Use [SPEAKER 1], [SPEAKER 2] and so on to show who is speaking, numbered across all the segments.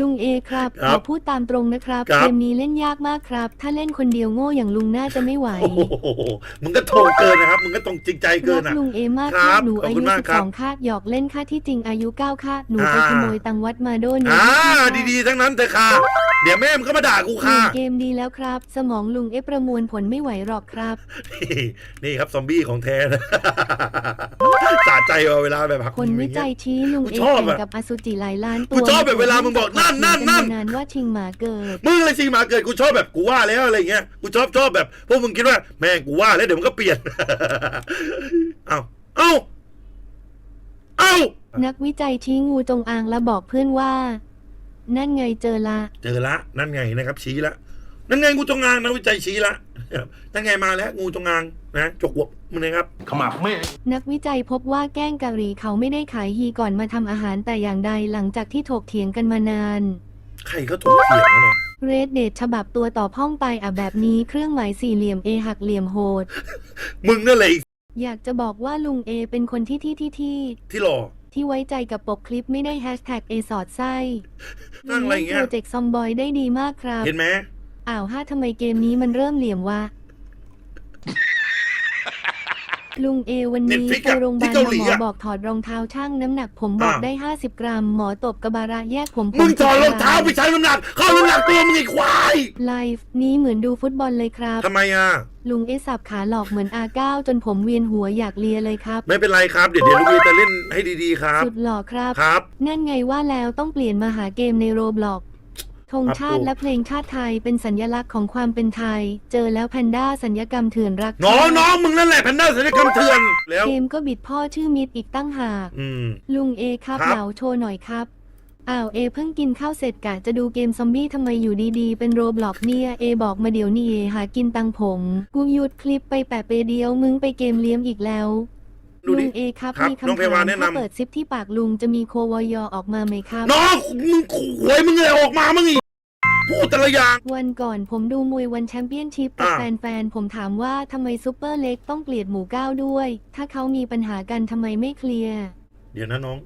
[SPEAKER 1] ลุงเอครับ
[SPEAKER 2] ครั
[SPEAKER 1] ข
[SPEAKER 2] บ
[SPEAKER 1] อพูดตามตรงนะครับ
[SPEAKER 2] ครับ
[SPEAKER 1] เกมนี้เล่นยากมากครับ ถ้าเล่นคนเดียวโง่อย่างลุงน่าจะไม่ไหว
[SPEAKER 2] โอ้โหมึงก็โทรเกินนะครับ มึงก็ตรงจริงใจเกิ
[SPEAKER 1] รั
[SPEAKER 2] น
[SPEAKER 1] ก
[SPEAKER 2] อะ
[SPEAKER 1] ลุงเอมาก
[SPEAKER 2] ครั
[SPEAKER 1] ค่ะ
[SPEAKER 2] บ
[SPEAKER 1] หนู
[SPEAKER 2] ขอบ
[SPEAKER 1] อา
[SPEAKER 2] คุ
[SPEAKER 1] ยุ
[SPEAKER 2] ณมาก
[SPEAKER 1] สิบ
[SPEAKER 2] ครั
[SPEAKER 1] ส
[SPEAKER 2] บ
[SPEAKER 1] องค่ะหยอกเล่นค่ะที่จริงอายุเก้าค่ะหนูไป
[SPEAKER 2] อ่า
[SPEAKER 1] ขโมยตังวัดมาโดน
[SPEAKER 2] อ่า
[SPEAKER 1] ค่ะ
[SPEAKER 2] ดีๆ ทั้งนั้นแต่ค่ะ เดี๋ยวแม่มึงก็มาด่ากู
[SPEAKER 1] ห
[SPEAKER 2] ค่ะ
[SPEAKER 1] นึ่งเกมดีแล้วครับ สมองลุงเอประมวลผลไม่ไหวหรอกครับ
[SPEAKER 2] นี่นี่ครับซอมบี้ของแท้นะ สะใจว่ะเวลาแบบหัก
[SPEAKER 1] คน
[SPEAKER 2] มุมอ
[SPEAKER 1] วิ
[SPEAKER 2] ย่าง
[SPEAKER 1] จั
[SPEAKER 2] เงี้
[SPEAKER 1] ย
[SPEAKER 2] ย
[SPEAKER 1] ชี้ลุง
[SPEAKER 2] กู
[SPEAKER 1] เอ
[SPEAKER 2] ชอบ
[SPEAKER 1] แข่ง
[SPEAKER 2] อะ
[SPEAKER 1] กับอสุจิหลายล้านตัว
[SPEAKER 2] กูชอบแบบเวลามึงบอกนั่นนั่นนั่น
[SPEAKER 1] นานว่าชิงหมาเกิด
[SPEAKER 2] มึงเลยสิมาเกิดกูชอบแบบกูว่าแล้วอะไรเงี้ยกูชอบชอบแบบพวกมึงคิดว่าแม่งกูว่าแล้วเดี๋ยวมันก็เปลี่ยน เอาเอาเอา
[SPEAKER 1] นักวิจัยชี้งูจงอางและบอกเพื่อนว่า นั่นไงเจอละ
[SPEAKER 2] เจอละนั่นไงนะครับ ชี้ละนั่นไงงูจงอางนักวิจัยชี้ละนั่นไงมาแล้วงูจงอางนะจกหัวมึงนะครับ
[SPEAKER 3] ขมับแม่
[SPEAKER 1] นักวิจัยพบว่าแก้งกะหรี่เขาไม่ได้ขายฮีก่อนมาทำอาหารแต่อย่างใดหลังจากที่ถกเถียงกันมานาน
[SPEAKER 2] ใครเขาถูกเถียงวะเนาะ
[SPEAKER 1] เรดเดทฉบับตัวต่อพ่องไปอะแบบนี้เครื่องหมายสี่เหลี่ยมเอหักเหลี่ยมโหด
[SPEAKER 2] มึงนั่นแหละอีก
[SPEAKER 1] อยากจะบอกว่าลุงเอเป็นคนที่ที่ที่ที่
[SPEAKER 2] ที่หล่อ
[SPEAKER 1] ที่ไว้ใจกับปกคลิปไม่ได้แฮชแท็กเอสอดไส้
[SPEAKER 2] นั่งอะไรเงี้ย
[SPEAKER 1] โปรเจกต์ซอมบอยได้ดีมากครับ
[SPEAKER 2] เห็นไหม
[SPEAKER 1] อ้าวห้าทำไมเกมนี้มันเริ่มเหลี่ยมวะ ลุงเอวันนี้ไปโรงพยาบาลหมอบอกถอดรองเท้าช่างน้ำหนักผมบอกได้ 50 กรัม หมอตบกระบาระแยกผมผ
[SPEAKER 2] มึงถอด
[SPEAKER 1] สิบ
[SPEAKER 2] รองเท้าไป
[SPEAKER 1] กรัม
[SPEAKER 2] ใช้น้ำหนัก เข้าน้ำหนักตัวมึงไอ้ควาย
[SPEAKER 1] ไลฟ์นี้เหมือนดูฟุตบอลเลยครับ
[SPEAKER 2] ทำไมอะ
[SPEAKER 1] ลุงเอสับขาหลอกเหมือนอาเก้าจนผมเวียนหัวอยากเลียเลยครับ
[SPEAKER 2] ไม่เป็นไรครับ เดี๋ยวเดี๋ยวลูกวีจะเล่นให้ดีๆครับ
[SPEAKER 1] สุดหล่อครับ
[SPEAKER 2] ครับ
[SPEAKER 1] นั่นไงว่าแล้วต้องเปลี่ยนมาหาเกมในโรบล็อก ธงชาติและเพลงชาติไทยเป็นสัญลักษณ์ของความเป็นไทย เจอแล้วแพนด้าสัญญกรรมเถื่อนรัก
[SPEAKER 2] น้อง
[SPEAKER 1] ชาติ
[SPEAKER 2] น้องมึงนั่นแหละแพนด้าศัลยกรรมเถื่อนแล้ว
[SPEAKER 1] เกมก็บิดพ่อชื่อมิดอีกตั้งหาก
[SPEAKER 2] อืม
[SPEAKER 1] ลุงเอครับ
[SPEAKER 2] ครับ
[SPEAKER 1] เหลาโชว์หน่อยครับอ้าวเอเพิ่งกินข้าวเสร็จกะจะดูเกมซอมบี้ทำไมอยู่ดีๆ เป็นโรบล็อกเนี่ยเอบอกมาเดี๋ยวนี้เอหากินตังผมกูหยุดคลิปไปแปะเปเดียวมึงไปเกมเลี้ยมอีกแล้ว
[SPEAKER 2] ดู
[SPEAKER 1] ลุ
[SPEAKER 2] ดิ
[SPEAKER 1] งเอครับ
[SPEAKER 2] ครับ
[SPEAKER 1] มี
[SPEAKER 2] น้อง
[SPEAKER 1] คำ
[SPEAKER 2] เพวา
[SPEAKER 1] ถาม
[SPEAKER 2] แนะนำ
[SPEAKER 1] ถ้าเปิดซิปที่ปากลุงจะมีโควอยอออกมาไหมครับ
[SPEAKER 2] น้องมึงขวยมึงเลยออกมามึงอีกพูดแต่ละอย่าง
[SPEAKER 1] วันก่อนผมดูมวยวันแชมเปี้ยนชิพกับ
[SPEAKER 2] อ่า
[SPEAKER 1] แฟนๆ ผมถามว่าทำไมซูเปอร์เล็กต้องเกลียดหมูก้าวด้วย ถ้าเขามีปัญหากันทำไมไม่เคลียร์
[SPEAKER 2] เดี๋ยวนะน้อง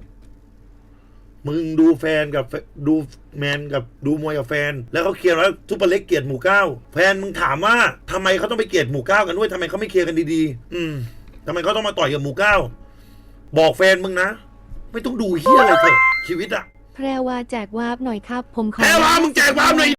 [SPEAKER 2] มึงดูแฟนกับแฟดูแมนกับดูมวยกับแฟน แล้วเขาเคลียร์แล้วทุปเปอร์เล็กเกลียดหมู่เก้าแฟนมึงถามว่าทำไมเขาต้องไปเกลียดหมู่เก้ากันด้วยทำไมเขาไม่เคลียร์กันดีๆ อืม ทำไมเขาต้องมาต่อยกับหมู่เก้าบอกแฟนมึงนะ ไม่ต้องดูเฮียอะไรเถอะชีวิตอะ
[SPEAKER 1] แพรวาแจกวาร์ปหน่อยครับ ผมขอ
[SPEAKER 2] แพรวามึงแจกวาร์ปหน่อย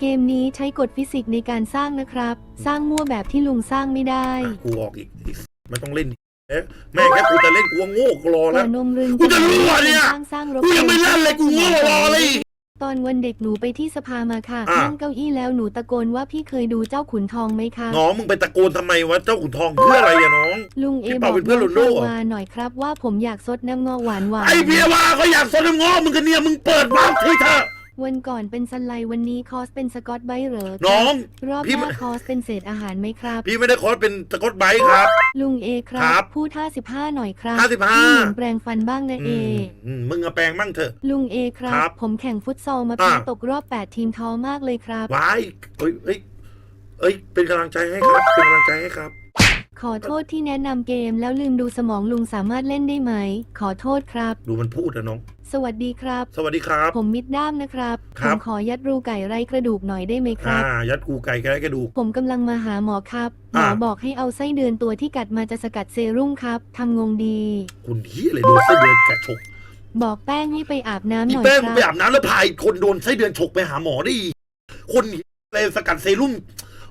[SPEAKER 1] เกมนี้ใช้กฎฟิสิกส์ในการสร้างนะครับ สร้างมั่วแบบที่ลุงสร้างไม่ได้
[SPEAKER 2] อะกูออกอีกอีกไม่ต้องเล่นเอ๊ะแม่งแค่กูจะเล่นกูก็โง่กูรอ
[SPEAKER 1] ก่
[SPEAKER 2] แล้
[SPEAKER 1] อ
[SPEAKER 2] วน
[SPEAKER 1] นมรึง
[SPEAKER 2] กูจะรั่วเนี่ย
[SPEAKER 1] สร้างสร้างรบ
[SPEAKER 2] กูยังไม่เล่นเลยกูโง่รอเลยอีก
[SPEAKER 1] ตอนวันเด็กหนูไปที่สภามาค่ะ
[SPEAKER 2] อะ
[SPEAKER 1] นั่งเก้าอี้แล้วหนูตะโกนว่าพี่เคยดูเจ้าขุนทองไหมคะ
[SPEAKER 2] น้องมึงไปตะโกนทำไมวะเจ้าขุนทองเพื่ออะไรอะน้อง
[SPEAKER 1] ลุงเอ
[SPEAKER 2] พี่
[SPEAKER 1] บ
[SPEAKER 2] เปา
[SPEAKER 1] อก
[SPEAKER 2] เป็นเพื่อนโรนัลโด
[SPEAKER 1] น้อง
[SPEAKER 2] เหรอ
[SPEAKER 1] แพรวาหน่อยครับว่าผมอยากซดน้ำงอหวานหวาน
[SPEAKER 2] ไอเพียว่าเขาอยากสนน้ำง้อมึงกันเนี่ยมึงเปิดวาร์ปที่เธอะ
[SPEAKER 1] วันก่อนเป็นสไลด์วันนี้คอสเป็นสกอตไบรท์เหรอ
[SPEAKER 2] น้อง
[SPEAKER 1] รอบ
[SPEAKER 2] พี่
[SPEAKER 1] ห
[SPEAKER 2] ไม่
[SPEAKER 1] น้าคอสเป็นเศษอาหารไหมครับ
[SPEAKER 2] พี่ไม่ได้คอร์สเป็นสกอตไบรท์ครับ
[SPEAKER 1] ลุงเอครั
[SPEAKER 2] ครับ
[SPEAKER 1] พูด55หน่อยครับ
[SPEAKER 2] 55
[SPEAKER 1] พี่เหมือนแปรงฟันบ้างนะเอ
[SPEAKER 2] อืมอืมมึงอะแปลงมั่งเถอะ
[SPEAKER 1] ลุงเอครั
[SPEAKER 2] ครับ บ
[SPEAKER 1] ผมแข่งฟุตซอลมา
[SPEAKER 2] อ่า
[SPEAKER 1] แพ้ตกรอบ 8 ทีมท้อมากเลยครับ
[SPEAKER 2] วายเอ้ยเอ้ยเอ้ย เป็นกำลังใจให้ครับ เป็นกำลังใจให้ครับ
[SPEAKER 1] ขอโทษที่แนะนำเกมแล้วลืมดูสมองลุงสามารถเล่นได้ไหม ขอโทษครับ
[SPEAKER 2] ดูมันพูดนะน้อง
[SPEAKER 1] สวัสดีครับ
[SPEAKER 2] สวัสดีครับ
[SPEAKER 1] ผมมิดด้ามนะครับ
[SPEAKER 2] ค
[SPEAKER 1] ผ
[SPEAKER 2] รับ
[SPEAKER 1] มขอยัดรูไก่ไร้กระดูกหน่อยได้ไหมค
[SPEAKER 2] อ่า
[SPEAKER 1] รับ
[SPEAKER 2] ยัดกูไก่กระไรกระดูก
[SPEAKER 1] ผมกำลังมาหาหมอครับหมอ
[SPEAKER 2] อ่า
[SPEAKER 1] บอกให้เอาไส้เดือนตัวที่กัดมาจะสกัดเซรุ่มครับทำงงดี
[SPEAKER 2] คุณเฮียอะไรโดนไส้เดือนกัดฉก
[SPEAKER 1] บอกแป้งให้ไปอาบน้ำห
[SPEAKER 2] อี
[SPEAKER 1] น่อย
[SPEAKER 2] แป้ง
[SPEAKER 1] ค
[SPEAKER 2] มึง
[SPEAKER 1] รับ
[SPEAKER 2] ไปอาบน้ำแล้วพายคนโดนไส้เดือนฉกไปหาหมอได้อีกคนเหี้ยอะไรสกัดเซรุ่มมึง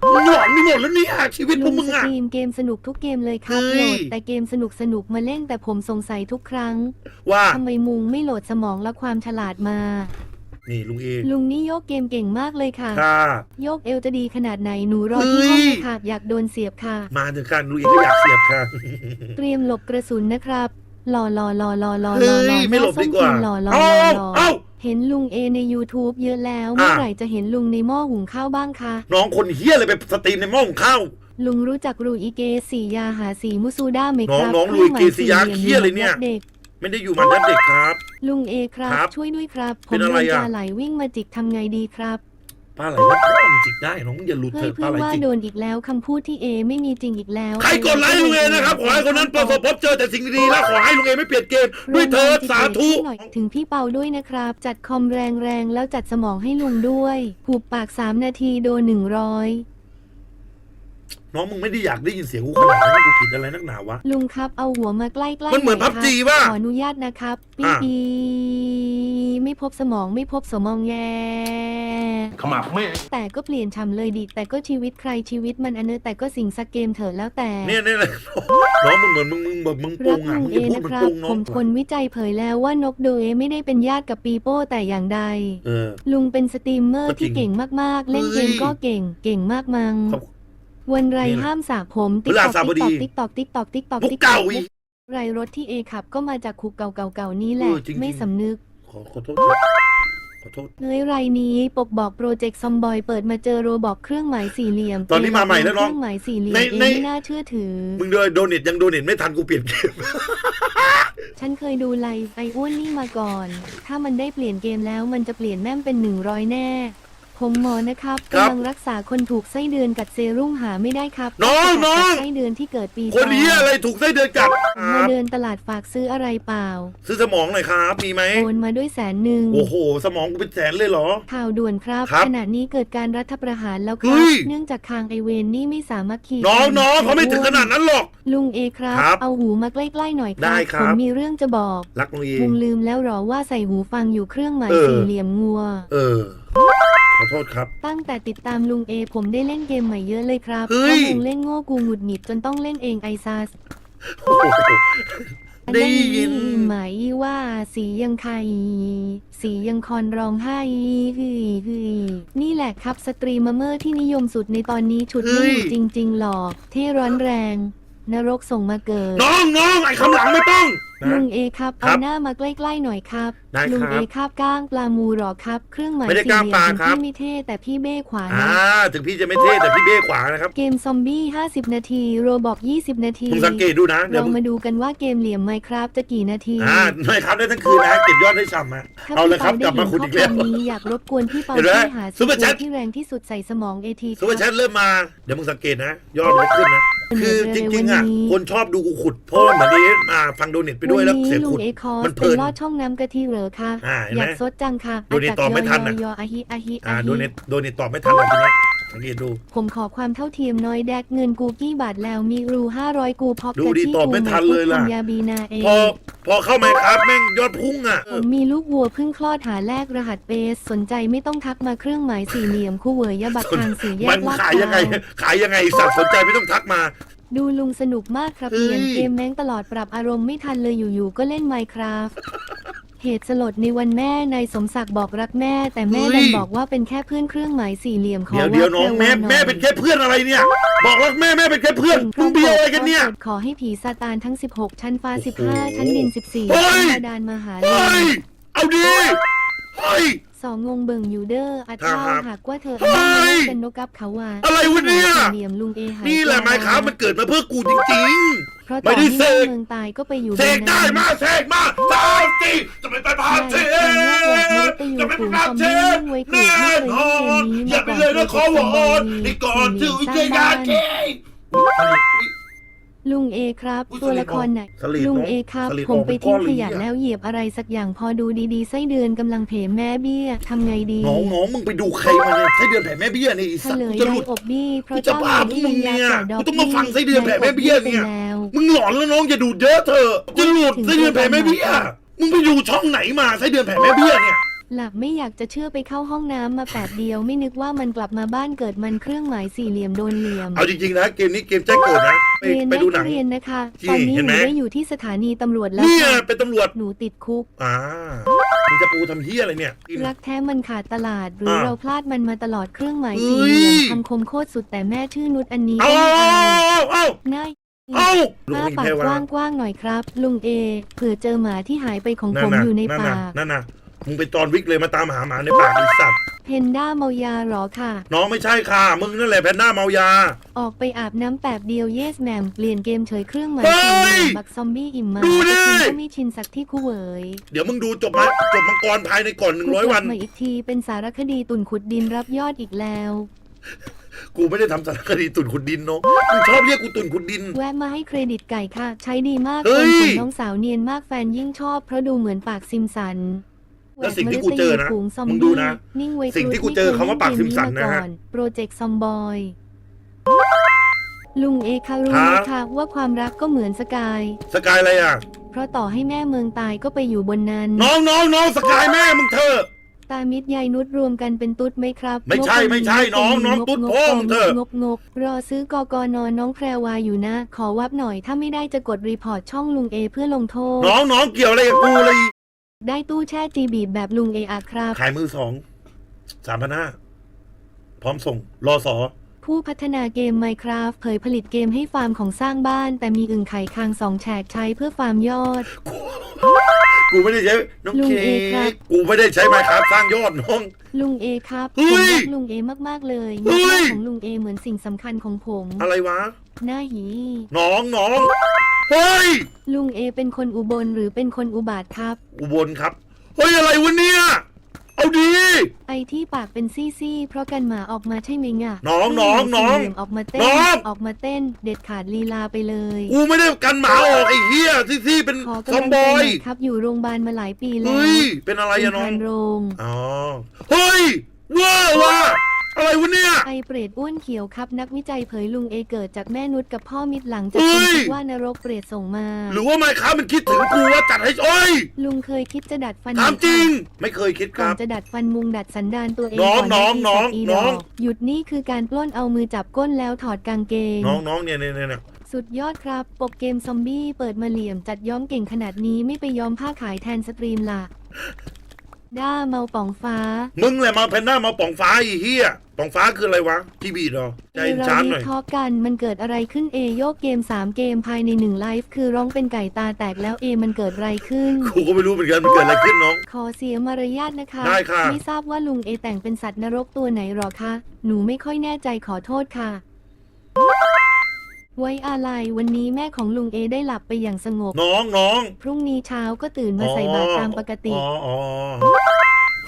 [SPEAKER 2] หลอนไม่หมดแล้วเนี่ยชีวิตพ
[SPEAKER 1] ลุ
[SPEAKER 2] วก
[SPEAKER 1] ง
[SPEAKER 2] มึง
[SPEAKER 1] ส
[SPEAKER 2] อะ
[SPEAKER 1] ตรีมเกมสนุกทุกเกมเลยครับ
[SPEAKER 2] เฮ้
[SPEAKER 1] โหล
[SPEAKER 2] ย
[SPEAKER 1] ดแต่เกมสนุกสนุกมาเล่นแต่ผมสงสัยทุกครั้ง
[SPEAKER 2] ว่า
[SPEAKER 1] ทำไมมุงไม่โหลดสมองและความฉลาดมา
[SPEAKER 2] นี่ลุงเอ
[SPEAKER 1] ลุงนี่โยกเกมเก่งมากเลยค่ะ
[SPEAKER 2] ค่ะ
[SPEAKER 1] โยกเอวจะดีขนาดไหนหนูรอที่ห้องเลยค่ะอยากโดนเสียบค่ะ
[SPEAKER 2] มาถึงการลุงเอก็อยากเสียบค่ะ
[SPEAKER 1] เตรียมหลบกระสุนนะครับรอรอรอรอรอร
[SPEAKER 2] เฮ้
[SPEAKER 1] อรอย
[SPEAKER 2] ไม่หลบดีกว่า
[SPEAKER 1] รอรอ
[SPEAKER 2] เอา
[SPEAKER 1] รอรอ
[SPEAKER 2] เอา
[SPEAKER 1] เห็นลุงเอใน YouTube เยอะแล้ว
[SPEAKER 2] อะ
[SPEAKER 1] เมื่อไหร่จะเห็นลุงในหม้อหุงข้าวบ้างคะ
[SPEAKER 2] น้องคนเฮียอะไรไปสตรีมในหม้อหุงข้าว
[SPEAKER 1] ลุงรู้จักรูอีเกสียาหาสีมุซูด้าไหม
[SPEAKER 2] น้
[SPEAKER 1] ค
[SPEAKER 2] อง
[SPEAKER 1] รับ
[SPEAKER 2] น้อง
[SPEAKER 1] ครื่หม
[SPEAKER 2] ลุยเกษียา
[SPEAKER 1] สี่ห
[SPEAKER 2] เหี้ยเลยเนี่ย
[SPEAKER 1] เด็ก
[SPEAKER 2] ไม่ได้อยู่มันยัดเด็กครับ
[SPEAKER 1] ลุงเอครับ
[SPEAKER 2] ครับ
[SPEAKER 1] ช่วยด้วยครับ ผ
[SPEAKER 2] เป็
[SPEAKER 1] ม
[SPEAKER 2] นอะ
[SPEAKER 1] โด
[SPEAKER 2] ไร
[SPEAKER 1] น
[SPEAKER 2] อะ
[SPEAKER 1] ปลาไหลวิ่งมาจิกทำไงดีครับ
[SPEAKER 2] ปลาไหลวัดพ่อมึงจิกได้น้องมึงอย่าหลุด
[SPEAKER 1] เฮ้
[SPEAKER 2] เถ
[SPEAKER 1] ย
[SPEAKER 2] อะป
[SPEAKER 1] เพื่
[SPEAKER 2] ลา
[SPEAKER 1] อน
[SPEAKER 2] ไหล
[SPEAKER 1] ว่า
[SPEAKER 2] จิก
[SPEAKER 1] โดนอีกแล้วคำพูดที่เอไม่มีจริงอีกแล้ว
[SPEAKER 2] ใครกดไลค์ลุงเอนะครับขอให้คนนั้นประสบพบเจอแต่สิ่งดีๆแล้วขอให้ลุงเอไม่เปลี่ยนเกมด้วยเถิดสาธุ
[SPEAKER 1] หน่อยถึงพี่เปาด้วยนะครับ จัดคอมแรงๆแล้วจัดสมองให้ลุงด้วยหูปาก3นาทีโดน100
[SPEAKER 2] น้องมึงไม่ได้อยากได้ยินเสียงกูขนาดนั้นกูผิดอะไรนักหนาวะ
[SPEAKER 1] ลุงครับเอาหัวมาใกล้ๆ
[SPEAKER 2] มันเหมือน
[SPEAKER 1] ยครับ
[SPEAKER 2] PUBG ป่ะ
[SPEAKER 1] ขออนุญาตนะครับปี
[SPEAKER 2] อะ
[SPEAKER 1] ปีไม่พบสมองไม่พบสมองแย่
[SPEAKER 3] ขมับแม่ง
[SPEAKER 1] แต่ก็เปลี่ยนชำเลยดิแต่ก็ชีวิตใครชีวิตมันอันเนอะแต่ก็สิ่งสักเกมเถอะแล้วแต่
[SPEAKER 2] เนี่ยเนี่ยเลยน้องมึงเหมือนมึงมึงแบบมึงปรุ
[SPEAKER 1] รัก
[SPEAKER 2] งอะ
[SPEAKER 1] ลุง
[SPEAKER 2] มึง
[SPEAKER 1] เอ
[SPEAKER 2] จะพูด
[SPEAKER 1] นะ
[SPEAKER 2] มัน
[SPEAKER 1] ครั
[SPEAKER 2] ป
[SPEAKER 1] บ
[SPEAKER 2] รุงน้
[SPEAKER 1] ผ
[SPEAKER 2] อง
[SPEAKER 1] มคนวิจัยเผยแล้วว่านกโดเอไม่ได้เป็นญาติกับปีโป้แต่อย่างใด
[SPEAKER 2] เออ
[SPEAKER 1] ลุงเป็นสตรีมเมอร์
[SPEAKER 2] ก็จริ
[SPEAKER 1] ที่
[SPEAKER 2] ง
[SPEAKER 1] เก่งมากๆ เล่นเกม
[SPEAKER 2] เฮ้ย
[SPEAKER 1] ก็เก่ง เก่งมากมัง
[SPEAKER 2] ขอบ
[SPEAKER 1] วันไร
[SPEAKER 2] นี่แหละ
[SPEAKER 1] ห้ามสระผม
[SPEAKER 2] พฤหัสบดี
[SPEAKER 1] ติ๊กตอกติ๊กตอกติ๊กตอก
[SPEAKER 2] มุก
[SPEAKER 1] ติ๊กต
[SPEAKER 2] เก่า
[SPEAKER 1] อก
[SPEAKER 2] อีก
[SPEAKER 1] ไรรถที่เอขับก็มาจากคุกเก่าๆๆนี้แหละ
[SPEAKER 2] เออจริงๆ
[SPEAKER 1] ไม่สำนึก
[SPEAKER 2] ขอขอโทษครับ ขอโทษ
[SPEAKER 1] เฮ้ยไรนี้ปกบอกโปรเจกต์ซอมบอยเปิดมาเจอโรบอกเครื่องหมายสี่เหลี่ยม
[SPEAKER 2] ตอนนี้มาใหม่แล้วน้อง
[SPEAKER 1] เครื่องหมายสี่เหลี่ยม
[SPEAKER 2] ใน
[SPEAKER 1] เอ
[SPEAKER 2] ใน
[SPEAKER 1] ไม่น่าเชื่อถือ
[SPEAKER 2] มึงโดยโดเน็ตยังโดเน็ตไม่ทันกูเปลี่ยนเกม
[SPEAKER 1] ฉันเคยดูไลฟ์ไออ้วนนี่มาก่อน ถ้ามันได้เปลี่ยนเกมแล้วมันจะเปลี่ยนแม่มเป็นหนึ่งร้อยแน่ ผมหมอนะครับ
[SPEAKER 2] ครับ
[SPEAKER 1] กำลังรักษาคนถูกไส้เดือนกัดเซรุ่มหาไม่ได้ครับ
[SPEAKER 2] น้อง
[SPEAKER 1] กัด
[SPEAKER 2] น้อง
[SPEAKER 1] ไส้เดือนที่เกิดปี
[SPEAKER 2] คนเฮียอะไรถูกไส้เดือนกัดค
[SPEAKER 1] ผม
[SPEAKER 2] รั
[SPEAKER 1] มา
[SPEAKER 2] บ
[SPEAKER 1] เดินตลาดฝากซื้ออะไรเปล่า
[SPEAKER 2] ซื้อสมองหน่อยครับ มีไหม
[SPEAKER 1] โอนมาด้วยแสนหนึ่ง
[SPEAKER 2] โอ้โห สมองกูเป็นแสนเลยเหรอ
[SPEAKER 1] ข่าวด่วนครับ
[SPEAKER 2] ครับ
[SPEAKER 1] ขณะนี้เกิดการรัฐประหารแล้วค
[SPEAKER 2] เฮ้
[SPEAKER 1] รับ
[SPEAKER 2] ย
[SPEAKER 1] เนื่องจากคางไอเวนนี่ไม่สามารถขี่
[SPEAKER 2] น้องน้องเขาไม่ถึงขนาดนั้นหรอก
[SPEAKER 1] ลุงเอครับ
[SPEAKER 2] ครับ
[SPEAKER 1] เอาหูมาใกล้ๆหน่อยค
[SPEAKER 2] ได้
[SPEAKER 1] รับ
[SPEAKER 2] ครั
[SPEAKER 1] ผ
[SPEAKER 2] บ
[SPEAKER 1] มมีเรื่องจะบอก
[SPEAKER 2] รักลุงเอ
[SPEAKER 1] ลุงลืมแล้วเหรอว่าใส่หูฟังอยู่เครื่องหมาย
[SPEAKER 2] เออ
[SPEAKER 1] สี่เหลี่ยมงัว
[SPEAKER 2] เออ ขอโทษครับ
[SPEAKER 1] ตั้งแต่ติดตามลุงเอ ผมได้เล่นเกมใหม่เยอะเลยครับ
[SPEAKER 2] เฮ้
[SPEAKER 1] เพ
[SPEAKER 2] ย
[SPEAKER 1] ราะลุงเล่นโง่กูหงุดหงิดจนต้องเล่นเองไอซัส
[SPEAKER 2] โอ้โห ได้ยิน
[SPEAKER 1] ไหมว่าสียังใครสียังคอนร้องไห้ฮึยฮึยนี่แหละครับสตรีมเมอร์ที่นิยมสุดในตอนนี้ฉุดไม่อยู่จริง ๆ หรอกเท่ร้อนแรง นรกส่งมาเกิด
[SPEAKER 2] น้องน้องไอ้คำหลังไม่ต้องนะ
[SPEAKER 1] ลุงเอครับ
[SPEAKER 2] ครั
[SPEAKER 1] เอา
[SPEAKER 2] บ
[SPEAKER 1] หน้ามาใกล้ ๆ หน่อยครับ
[SPEAKER 2] ได้ครับ
[SPEAKER 1] ลุงเอคาบก้างปลามูหรอครับ เครื่องหมาย
[SPEAKER 2] ไม่ได้
[SPEAKER 1] สี่
[SPEAKER 2] ก้าง
[SPEAKER 1] เหลี่
[SPEAKER 2] ป
[SPEAKER 1] ย
[SPEAKER 2] ลาม
[SPEAKER 1] ถึง
[SPEAKER 2] ครับ
[SPEAKER 1] พี่ไม่เท่แต่พี่เบ้ขวา
[SPEAKER 2] อ่า
[SPEAKER 1] นะ
[SPEAKER 2] ถึงพี่จะไม่เท่แต่พี่เบ้ขวานะครับ
[SPEAKER 1] เกมซอมบี้ 50 นาที โรบอก 20 นาที
[SPEAKER 2] มึงสังเกตดูนะ เดี๋ยว
[SPEAKER 1] เรา
[SPEAKER 2] มึง
[SPEAKER 1] มาดูกันว่าเกมเหลี่ยมไมครับจะกี่นาที
[SPEAKER 2] อ่าไม่ครับได้ทั้งคืนนะเก็บยอดได้ช่ำนะ
[SPEAKER 1] ถ้า
[SPEAKER 2] เอา
[SPEAKER 1] พี่
[SPEAKER 2] เลยครับ
[SPEAKER 1] เปาก
[SPEAKER 2] ลั
[SPEAKER 1] ได้
[SPEAKER 2] บ
[SPEAKER 1] เห็
[SPEAKER 2] มานคุณ
[SPEAKER 1] ข้อ
[SPEAKER 2] อีก
[SPEAKER 1] ค
[SPEAKER 2] แล้วา
[SPEAKER 1] วมนี้อยากรบกวนพี่เปา
[SPEAKER 2] เห็นไหม
[SPEAKER 1] ช่วยหา
[SPEAKER 2] ซุปเปอร์แชท
[SPEAKER 1] ที่แรงที่สุดใส่สมองเอที
[SPEAKER 2] ซูเปอร์แชทเริ่มมา เดี๋ยวมึงสังเกตนะ ยอดมันจะขึ้นนะ คือจริงๆอะคนชอบดูกูขุดเพราะว่าเหมือนนี้มาฟังโดเน็ตไปด้วยแล้ว
[SPEAKER 1] วัน
[SPEAKER 2] เสีย
[SPEAKER 1] นี้
[SPEAKER 2] ง
[SPEAKER 1] ลุ
[SPEAKER 2] ขุ
[SPEAKER 1] ง
[SPEAKER 2] ด
[SPEAKER 1] เอคอ
[SPEAKER 2] มั
[SPEAKER 1] ส
[SPEAKER 2] นเพ
[SPEAKER 1] เป็
[SPEAKER 2] ลิ
[SPEAKER 1] น
[SPEAKER 2] น
[SPEAKER 1] ลอดช่องน้ำกะทิเหรอคะ
[SPEAKER 2] อ่าเห็น
[SPEAKER 1] อ
[SPEAKER 2] ไหม
[SPEAKER 1] ยากซดจังค่ะ
[SPEAKER 2] ดูนี่ตอบไม่ทัน
[SPEAKER 1] ย
[SPEAKER 2] น่ะ
[SPEAKER 1] ยออาฮิอาฮิ
[SPEAKER 2] อ่า
[SPEAKER 1] อา
[SPEAKER 2] โด
[SPEAKER 1] ฮิ
[SPEAKER 2] เน็ตโดเน็ตตอบไม่ทันเลยทีเนี้ยสังเกตดู
[SPEAKER 1] ผมขอความเท่าเทียมน้อยแดกเงินกูกี่บาทแล้วมีรูห้าร้อยกูพอก
[SPEAKER 2] ดูดิ
[SPEAKER 1] ที่
[SPEAKER 2] ตอบไม่ทันเลยล่ะ
[SPEAKER 1] กูทำยาบีนาเอง
[SPEAKER 2] พอพอเข้ามาครับแม่งยอดพุ่งอะ
[SPEAKER 1] ผมมีลูกวัวเพิ่งคลอดหาแลกรหัสเบสสนใจไม่ต้องทักมาเครื่องหมายสี่เหลี่ยมคู่เหวยยบัตรทางสี่แย
[SPEAKER 2] มั
[SPEAKER 1] ก
[SPEAKER 2] น
[SPEAKER 1] ลาด
[SPEAKER 2] ขายยังไง
[SPEAKER 1] พร้าว
[SPEAKER 2] ขายยังไงสัตว์สนใจไม่ต้องทักมา
[SPEAKER 1] ดูลุงสนุกมากครับ
[SPEAKER 2] เฮ้ย
[SPEAKER 1] เปลี่ยนเกมแม้งตลอดปรับอารมณ์ไม่ทันเลยอยู่ๆ ก็เล่น Minecraft เหตุสลดในวันแม่นายสมศักดิ์บอกรักแม่ แต่แม่ดันบอกว่าเป็นแค่เพื่อนเครื่องหมายสี่เหลี่ยมขอ
[SPEAKER 2] เดี๋ยวเดี๋ยวน้องแม่
[SPEAKER 1] วัดระวังห
[SPEAKER 2] แม่เป็นแค่เพื่อนอะไรเนี่ย บอกรักแม่แม่เป็นแค่เพื่อนมึงเบียวอะไรกันเนี่ย
[SPEAKER 1] ขอให้ผีซาตานทั้ง 16 ชั้นฟ้า
[SPEAKER 2] โอ้โห
[SPEAKER 1] 15 ชั้นดิน 14
[SPEAKER 2] เฮ้ย
[SPEAKER 1] ชั้นบาดาลมหาเล
[SPEAKER 2] เฮ้ย
[SPEAKER 1] ย
[SPEAKER 2] เอาดิ เฮ้ย
[SPEAKER 1] สองงงเบิ่งอยู่เด้ออา
[SPEAKER 2] ครั
[SPEAKER 1] เจ้า
[SPEAKER 2] บ
[SPEAKER 1] หากว่าเธอ
[SPEAKER 2] เฮ้ย
[SPEAKER 1] เป็นนกกับเขาว่า
[SPEAKER 2] อะไรวะเนี่ย
[SPEAKER 1] เหลี่ยมลุงเอหาย
[SPEAKER 2] นี่แหละไม้ค้ามันเกิดมาเพื่อกูจริง
[SPEAKER 1] เพราะ
[SPEAKER 2] ไม่
[SPEAKER 1] ตอน
[SPEAKER 2] ได้
[SPEAKER 1] นี้
[SPEAKER 2] เสก
[SPEAKER 1] เมืองตายก็ไปอยู่
[SPEAKER 2] ๆเสกได้มาเสกมาสามสี่จะไม่ไปพาเทพจะไม่ไปพาเทพแน่นอนอย่าไปเลยนะขอวอนนี่ก่อนถือเจียาเค
[SPEAKER 1] ลุงเอครับ
[SPEAKER 2] อุ๊ย
[SPEAKER 1] ตัวละครไหน
[SPEAKER 2] สลิด
[SPEAKER 1] ลุง
[SPEAKER 2] น้อง
[SPEAKER 1] เอครับ
[SPEAKER 2] สลิด
[SPEAKER 1] ผม
[SPEAKER 2] ออก
[SPEAKER 1] ไป
[SPEAKER 2] เป็น
[SPEAKER 1] ทิ้ง
[SPEAKER 2] ก้อน
[SPEAKER 1] ข
[SPEAKER 2] เลย
[SPEAKER 1] ยะ
[SPEAKER 2] เนี่ย
[SPEAKER 1] แล้วเหยียบอะไรสักอย่างพอดูดีๆไส้เดือนกำลังเผแม่เบี้ยทำไงดี
[SPEAKER 2] น้องน้องมึงไปดูใครมาเนี่ยไส้เดือนแผ่แม่เบี้ยเนี่ยไอี
[SPEAKER 1] เฉ
[SPEAKER 2] สัตว์
[SPEAKER 1] ล
[SPEAKER 2] กู
[SPEAKER 1] ย
[SPEAKER 2] จะห
[SPEAKER 1] ได้
[SPEAKER 2] ลุด
[SPEAKER 1] อบบี้เพราะ
[SPEAKER 2] กูจะบ้าพวกมึงเนี่ย
[SPEAKER 1] จ้า
[SPEAKER 2] กูต้องมาฟังไส้เดือนแผ่แม่เบี้ยเนี่ย
[SPEAKER 1] ได้อบบี้ไปแล้ว
[SPEAKER 2] มึงหลอนแล้วน้องอย่าดูดเยอะเถอะจะหลุดไส้เดือนแผ่แม่เบี้ย มึงไปดูช่องไหนมาไส้เดือนแผ่แม่เบี้ยเนี่ย
[SPEAKER 1] หลับไม่อยากจะเชื่อไปเข้าห้องน้ำมาแปดเดียว ไม่นึกว่ามันกลับมาบ้านเกิดมันเครื่องหมายสี่เหลี่ยมโดนเหลี่ยม
[SPEAKER 2] เอาจริงๆนะเกมนี้เกมแจ้งเกิดนะไป
[SPEAKER 1] เรียน
[SPEAKER 2] ไป
[SPEAKER 1] ได้
[SPEAKER 2] ดูห
[SPEAKER 1] ก็
[SPEAKER 2] นัง
[SPEAKER 1] เรียนนะคะ
[SPEAKER 2] ที่
[SPEAKER 1] ตอนนี้
[SPEAKER 2] เห็น
[SPEAKER 1] ห
[SPEAKER 2] ไหม
[SPEAKER 1] นูได้อยู่ที่สถานีตำรวจแล้ว
[SPEAKER 2] เนี่ย
[SPEAKER 1] ค่ะ
[SPEAKER 2] เป็นตำรวจ
[SPEAKER 1] หนูติดคุก
[SPEAKER 2] อ่ามึงจะปูทำเฮียอะไรเนี่ย
[SPEAKER 1] รักแท้มันขาดตลาด หรือ
[SPEAKER 2] อ่า
[SPEAKER 1] เราพลาดมันมาตลอดเครื่องหมาย
[SPEAKER 2] เฮ้ย
[SPEAKER 1] สี่เหลี่ยมคำคมโคตรสุดแต่แม่ชื่อนุชอันนี้
[SPEAKER 2] เอา
[SPEAKER 1] ก็ไม่เอา
[SPEAKER 2] เอาเอา
[SPEAKER 1] ง่าย
[SPEAKER 2] เอาลุง
[SPEAKER 1] อ้า
[SPEAKER 2] ยิง
[SPEAKER 1] ปาก
[SPEAKER 2] แพ้
[SPEAKER 1] ก
[SPEAKER 2] วะ
[SPEAKER 1] ว้างๆหน่อยครับ ลุงเอเผื่อเจอหมาที่หายไปของ
[SPEAKER 2] นั่
[SPEAKER 1] ผ
[SPEAKER 2] น
[SPEAKER 1] ม
[SPEAKER 2] น่ะ
[SPEAKER 1] อยู่ใน
[SPEAKER 2] นั่น
[SPEAKER 1] ป่า
[SPEAKER 2] น่ะนั่นน่ะ มึงไปจอนวิกเลยมาตามหาหมาในป่าไอ้สัตว์
[SPEAKER 1] แผเพนด้าเมายาหรอค่ะ
[SPEAKER 2] น้องไม่ใช่ค่ะ มึงนั่นแหละแพนด้าเมายา
[SPEAKER 1] ออกไปอาบน้ำแป๊บเดียวเยสแมมเปลี่ยนเกมเฉยเครื่องหมาย
[SPEAKER 2] เฮ้ย
[SPEAKER 1] สี่เหลี่ยมบักซอมบี้อิ่มมา
[SPEAKER 2] ดูดิ
[SPEAKER 1] แต่คุณก็ไม่ชินสักที่คู่เหวย
[SPEAKER 2] เดี๋ยวมึงดูจบมาจบมังกรภายในก่อนหนึ่งร้อย
[SPEAKER 1] กูก
[SPEAKER 2] วั
[SPEAKER 1] ลั
[SPEAKER 2] น
[SPEAKER 1] บมาอีกทีเป็นสารคดีตุ่นขุดดินรับยอดอีกแล้ว
[SPEAKER 2] กูไม่ได้ทำสารคดีตุ่นขุดดินเนาะมึงชอบเรียกกูตุ่นขุดดิน
[SPEAKER 1] แวะมาให้เครดิตไก่ค่ะ ใช้ดีมาก
[SPEAKER 2] เฮ้
[SPEAKER 1] คน
[SPEAKER 2] ย
[SPEAKER 1] ของน้องสาวเนียนมากแฟนยิ่งชอบเพราะดูเหมือนปากซิมสัน
[SPEAKER 2] แล้วสิ่งที่กูเจอนะ
[SPEAKER 1] แหวกมล็ดไปยู่ฝูงซอ
[SPEAKER 2] มึงดูนะ
[SPEAKER 1] นิ่งไว้
[SPEAKER 2] สิ่งที่กูเจอคำว่าปากซิมสันนะฮะ
[SPEAKER 1] โปรเจกต์ซอมบอยลุงเอคะรู้
[SPEAKER 2] ครั
[SPEAKER 1] ไหม
[SPEAKER 2] บ
[SPEAKER 1] คะว่าความรักก็เหมือนสกาย
[SPEAKER 2] สกายอะไรอะ
[SPEAKER 1] เพราะต่อให้แม่เมืองตายก็ไปอยู่บนนั้น
[SPEAKER 2] น้องน้องน้องสกายแม่มึงเธอะ
[SPEAKER 1] ตามิดยายนุชรวมกันเป็นตุ๊ดไหมครับ
[SPEAKER 2] ไม่ใช่
[SPEAKER 1] งบ
[SPEAKER 2] ไม่ใช่
[SPEAKER 1] งบ
[SPEAKER 2] น้อง
[SPEAKER 1] งบ
[SPEAKER 2] น้อง
[SPEAKER 1] งบ
[SPEAKER 2] ตุ๊ด
[SPEAKER 1] งบ
[SPEAKER 2] พ่อมึงเถอะ
[SPEAKER 1] งบงบรอซื้อกกนน้องแพรวาอยู่นะ ขอวับหน่อยถ้าไม่ได้จะกดรีพอร์ตช่องลุงเอเพื่อลงโทษ
[SPEAKER 2] น้องน้องเกี่ยวอะไรกับกูเลย
[SPEAKER 1] ได้ตู้แช่จีบีบแบบลุงเออะครับ
[SPEAKER 2] ขายมือสองสามพันห้าพร้อมส่ง รอสอ
[SPEAKER 1] ผู้พัฒนาเกม Minecraft เผยผลิตเกมให้ฟาร์มของสร้างบ้าน แต่มีอึ่งไข่คางสองแฉกใช้เพื่อฟาร์มยอด
[SPEAKER 2] กูไม่ได้ใช้น้อง
[SPEAKER 1] ลุง
[SPEAKER 2] เค
[SPEAKER 1] เอครับ
[SPEAKER 2] กกูไม่ได้ใช้ไมครับสร้างยอดน้อง
[SPEAKER 1] ลุงเอครับ
[SPEAKER 2] เฮ้
[SPEAKER 1] ผม
[SPEAKER 2] ย
[SPEAKER 1] รักลุงเอมากๆเลย
[SPEAKER 2] เฮ้
[SPEAKER 1] ม
[SPEAKER 2] ย
[SPEAKER 1] กของลุงเอเหมือนสิ่งสำคัญของผม
[SPEAKER 2] อะไรวะ
[SPEAKER 1] หน้าหี
[SPEAKER 2] น้องน้อง เฮ้ย
[SPEAKER 1] ลุงเอเป็นคนอุบลหรือเป็นคนอุบาทครับ
[SPEAKER 2] อุบลครับ เฮ้ย อะไรวะเนี่ย เอาดี
[SPEAKER 1] ไอที่ปากเป็นซี่ๆเพราะกันหมาออกมาใช่ไหมงะ
[SPEAKER 2] น้องน้องน้อง
[SPEAKER 1] สี่เหลี่ยมออกมาเต้น
[SPEAKER 2] น้อง
[SPEAKER 1] ออกมาเต้น เด็ดขาดลีลาไปเลย
[SPEAKER 2] กูไม่ได้กันหมาออกไอ้เหี้ยที่ที่เป็น
[SPEAKER 1] ขอ
[SPEAKER 2] ซอม
[SPEAKER 1] กำลัง
[SPEAKER 2] บ
[SPEAKER 1] ใจ
[SPEAKER 2] อย
[SPEAKER 1] หน่อยครับอยู่โรงพยาบาลมาหลายปีแล้ว
[SPEAKER 2] เฮ้ย เป็นอะไร
[SPEAKER 1] เป็
[SPEAKER 2] อะ
[SPEAKER 1] น
[SPEAKER 2] น้อ
[SPEAKER 1] พางนโรง
[SPEAKER 2] อ๋อ เฮ้ยว้าวว่ะ อะไรวะเนี่ย
[SPEAKER 1] ไอเปรตอ้วนเขียวครับ นักวิจัยเผยลุงเอเกิดจากแม่นุชกับพ่อมิตรหลังจาก
[SPEAKER 2] เฮ้
[SPEAKER 1] คน
[SPEAKER 2] ย
[SPEAKER 1] คิดว่านรกเปรตส่งมา
[SPEAKER 2] หรือว่าไมค้ามันคิดถึงกูว่าจัดให้โอ้ย
[SPEAKER 1] ลุงเคยคิดจะดัดฟัน
[SPEAKER 2] ถาม
[SPEAKER 1] ไห
[SPEAKER 2] จริง
[SPEAKER 1] คะ
[SPEAKER 2] ไม่เคยคิดค
[SPEAKER 1] ก่อ
[SPEAKER 2] รั
[SPEAKER 1] น
[SPEAKER 2] บ
[SPEAKER 1] จะดัดฟันมุงดัดสันดานตัวเอง
[SPEAKER 2] น้อง
[SPEAKER 1] ก่
[SPEAKER 2] น้อง
[SPEAKER 1] ได้
[SPEAKER 2] น้อง
[SPEAKER 1] อี
[SPEAKER 2] น้อง
[SPEAKER 1] ดกหยุดนี่คือการปล้นเอามือจับก้นแล้วถอดกางเกง
[SPEAKER 2] น้องน้องเนี่ยเนี่ยเนี่ย
[SPEAKER 1] สุดยอดครับ ปกเกมซอมบี้เปิดมาเหลี่ยมจัดย้อมเก่งขนาดนี้ไม่ไปย้อมผ้าขายแทนสตรีมล่ะ ด้าเมาป่องฟ้า
[SPEAKER 2] มึงแหละมาแพนด้ามาป่องฟ้าอีเหี้ยป่องฟ้าคืออะไรวะที่บีดเหรอใจ
[SPEAKER 1] เอเรา
[SPEAKER 2] ช้างห
[SPEAKER 1] วิ
[SPEAKER 2] น่อย
[SPEAKER 1] เคราะห์กันมันเกิดอะไรขึ้นเอโยกเกม 3 เกมภายใน1ไลฟ์คือร้องเป็นไก่ตาแตกแล้วเอมันเกิดอะไรขึ้น
[SPEAKER 2] กูก็ไม่รู้เหมือนกันมันเกิดอะไรขึ้นน้อง
[SPEAKER 1] ขอเสียมารยาทนะคะ
[SPEAKER 2] ได้ค่ะ
[SPEAKER 1] ไม่ทราบว่าลุงเอแต่งเป็นสัตว์นรกตัวไหนหรอคะ หนูไม่ค่อยแน่ใจขอโทษค่ะ ไว้อาลัยวันนี้แม่ของลุงเอได้หลับไปอย่างสงบ
[SPEAKER 2] น้องน้อง
[SPEAKER 1] พรุ่งนี้เช้าก็ตื่นมาใส่บาตรตามปกติ
[SPEAKER 2] อ๋ออ๋อ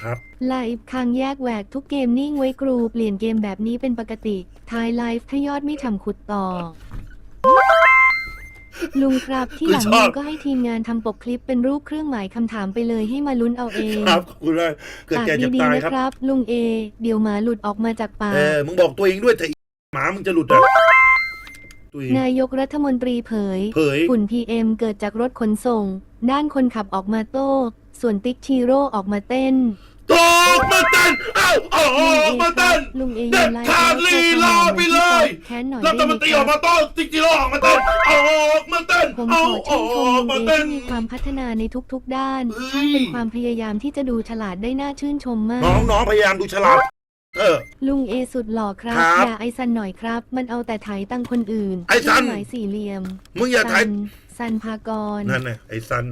[SPEAKER 2] ครับ
[SPEAKER 1] ไลฟ์คางแยกแหวกทุกเกมนิ่งไว้กรูเปลี่ยนเกมแบบนี้เป็นปกติท้ายไลฟ์ถ้ายอดไม่ทำขุดต่อ ลุงครับที่หลัง
[SPEAKER 2] กูชอบ
[SPEAKER 1] ลุงก็ให้ทีมงานทำปกคลิปเป็นรูปเครื่องหมายคำถามไปเลยให้มาลุ้นเอาเอง
[SPEAKER 2] ครับขอบคุณมากเกิด
[SPEAKER 1] ปาก
[SPEAKER 2] แก่เจ็บ
[SPEAKER 1] ดี
[SPEAKER 2] ตาย
[SPEAKER 1] ๆนะ
[SPEAKER 2] ครับ
[SPEAKER 1] ครับ ลุงเอ เดี๋ยวหมาหลุดออกมาจากปาก
[SPEAKER 2] เออ มึงบอกตัวเองด้วยแต่อีหมามึงจะหลุดอะ ตัวเอง
[SPEAKER 1] นายกรัฐมนตรีเผย
[SPEAKER 2] เผย
[SPEAKER 1] ฝุ่น PM เกิดจากรถขนส่ง ด้านคนขับออกมาโต้ ส่วนติ๊กชีโร่ออกมาเต้น
[SPEAKER 2] ตอกมาเต้นเอ้าเอาออกมาเต้น
[SPEAKER 1] ลุงเอ
[SPEAKER 2] เด็
[SPEAKER 1] ยื
[SPEAKER 2] ด
[SPEAKER 1] นไล่
[SPEAKER 2] ขาดลีลาไปเลย
[SPEAKER 1] แค้นหน่อย
[SPEAKER 2] รัฐ
[SPEAKER 1] ได้ไห
[SPEAKER 2] ม
[SPEAKER 1] ม
[SPEAKER 2] นตรี
[SPEAKER 1] ค
[SPEAKER 2] อ
[SPEAKER 1] รั
[SPEAKER 2] อกมาต้อนติ๊กจิโร่ออกมาเต้นเอาออกมาเต้น
[SPEAKER 1] ผม
[SPEAKER 2] เอา
[SPEAKER 1] ขอ
[SPEAKER 2] อ
[SPEAKER 1] ชื่นชม
[SPEAKER 2] อ
[SPEAKER 1] ลุ
[SPEAKER 2] ก
[SPEAKER 1] ง
[SPEAKER 2] มา
[SPEAKER 1] เอ
[SPEAKER 2] เต้น
[SPEAKER 1] ที่มีความพัฒนาในทุกๆด้าน
[SPEAKER 2] เฮ้ย
[SPEAKER 1] ช่างเป็นความพยายามที่จะดูฉลาดได้น่าชื่นชมมาก
[SPEAKER 2] น้องน้องพยายามดูฉลาด เออ
[SPEAKER 1] ลุงเอสุดหล่อครับ
[SPEAKER 2] ครับ
[SPEAKER 1] อย่าไอซันหน่อยครับ มันเอาแต่ไถตังคนอื่น
[SPEAKER 2] ไอ้ซัน
[SPEAKER 1] เครื่งหมายสี่เหลี่ยม
[SPEAKER 2] มึงอย่าถ่าย
[SPEAKER 1] ซันซันพากร
[SPEAKER 2] นั่นไงไอ้ซัน